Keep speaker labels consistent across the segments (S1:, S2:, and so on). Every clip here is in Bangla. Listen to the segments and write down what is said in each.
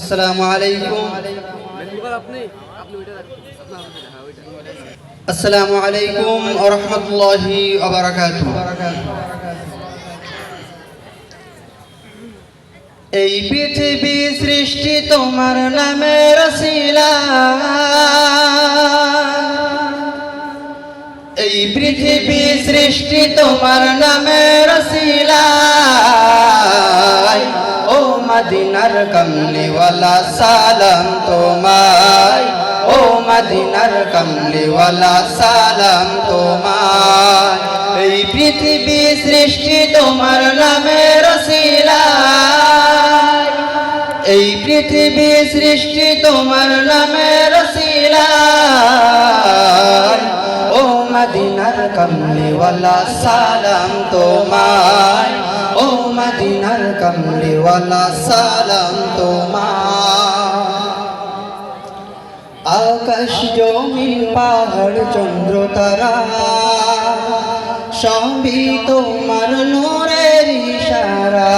S1: আসসালামু আলাইকুম। আসসালামু আলাইকুম রাহমাতুল্লাহি এই পৃথিবী সৃষ্টি তোমার নামে রসিলা। এই পৃথিবী সৃষ্টি তোমার নামে মদিনার কমলিওয়ালা, সালাম তোমায়। ও মদিনার কমলিওয়ালা, সালাম তোমায়। এই পৃথিবী সৃষ্টি তোমার নামে রসিলা এই পৃথিবী সৃষ্টি তোমার নামে রসিলা ও মদিনার কমলিওয়ালা, সালাম তোমায়। কমলিওয়ালা সালাম তোমায় আকাশ জমিন পাহাড়, চন্দ্র, তারা, সবই তোমার নূরের ইশারা।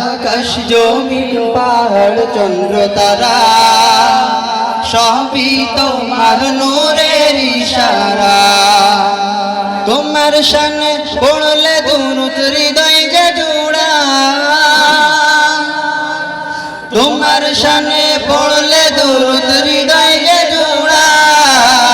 S1: আকাশ জমিন পাহাড়, চন্দ্র, তারা, সবই তোমার নূরের ইশারা। তোমার সামনে পড়লে দুরুত হৃদয় পড়লে দুরুদ হৃদয় যে জোড়ায়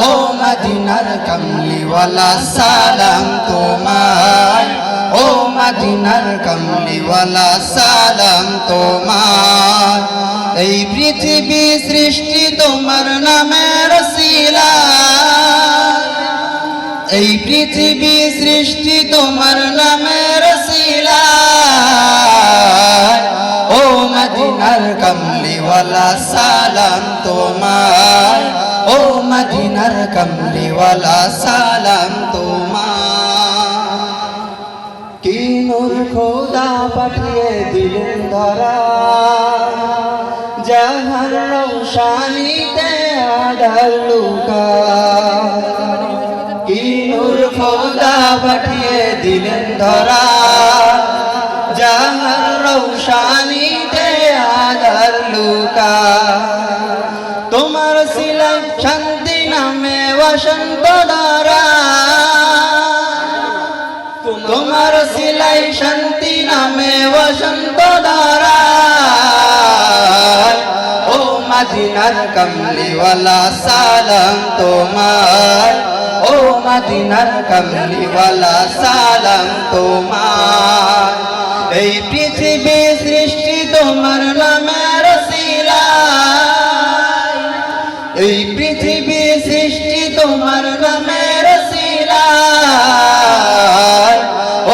S1: ও মদিনার কমলিওয়ালা সালাম তোমায় ও মদিনার কমলিওয়ালা সালাম তোমায় এই পৃথিবী সৃষ্টি তোমার নামে রসিলা এই পৃথিবী সৃষ্টি তোমার নামে কমলিওয়ালা সালাম তোমার। ও মদিনার কমলিওয়ালা, সালাম তোমার। কি নূর খোদা পাঠিয়ে দিলেন ধরা। যাহার রৌশানিতে আধার লুকা। কি নূর খোদা পাঠিয়ে দিলেন ধরা। রৌশানিতে আধার লুকা তোমার সিলাই শান্তি নামে বসন্ত দ্বারা তোমার সিলাই শান্তি নামে বসন্ত দ্বারা ও মদিনার কমলিওয়ালা সালাম তোমার ও মদিনার কমলিওয়ালা সালাম তোমার এই পৃথিবী সৃষ্টি তোমার নামে এই পৃথিবী সৃষ্টি তোমার নামে রসিলা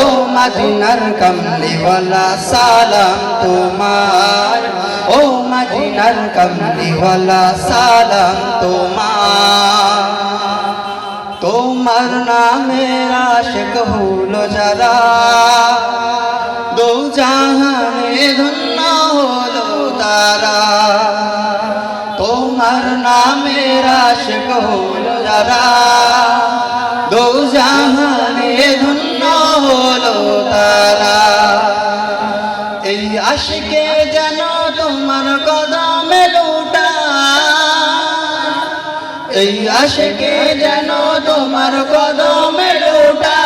S1: ও মদিনার কমলিওয়ালা, সালাম তোমার ও মদিনার কমলিওয়ালা, সালাম তোমার তোমার নামে আশেক হলো যারা। দো জাহানে ধন্য হলো তারা। তোমার নামে আশেক হলো যারা। দো জাহানে ধন্য হলো তারা। এই আশিকে যেন তোমার কদমে লুটা এই আশিকে যেন তোমার কদমে লুটা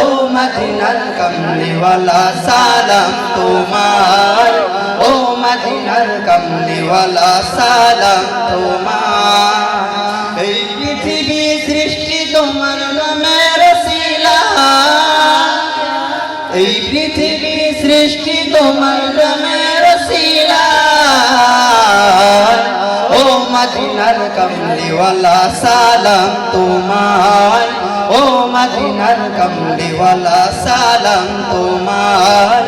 S1: ও মদিনার কমলিওয়ালা, সালাম তোমার। মদিনার কমলিওয়ালা সালাম তোমার। এই পৃথিবী সৃষ্টি তোমার নামে রসিলা এই পৃথিবী সৃষ্টি তোমার নামে রসিলা ও মদিনার কমলিওয়ালা সালাম তোমার। ও মদিনার কমলিওয়ালা সালাম তোমার।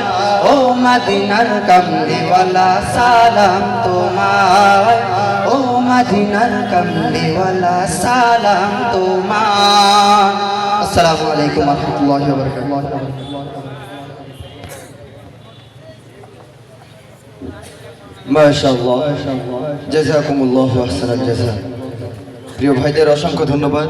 S1: ও মদিনার কমলিওয়ালা, সালাম তোমার ও মদিনার কমলিওয়ালা, সালাম তোমার আসসালামু আলাইকুম রহমতুল্লাহি ওয়া বারাকাতুহু
S2: মাশাআল্লাহ জাযাকুমুল্লাহু আহসানাল জাযা প্রিয় ভাইদের অসংখ্য ধন্যবাদ।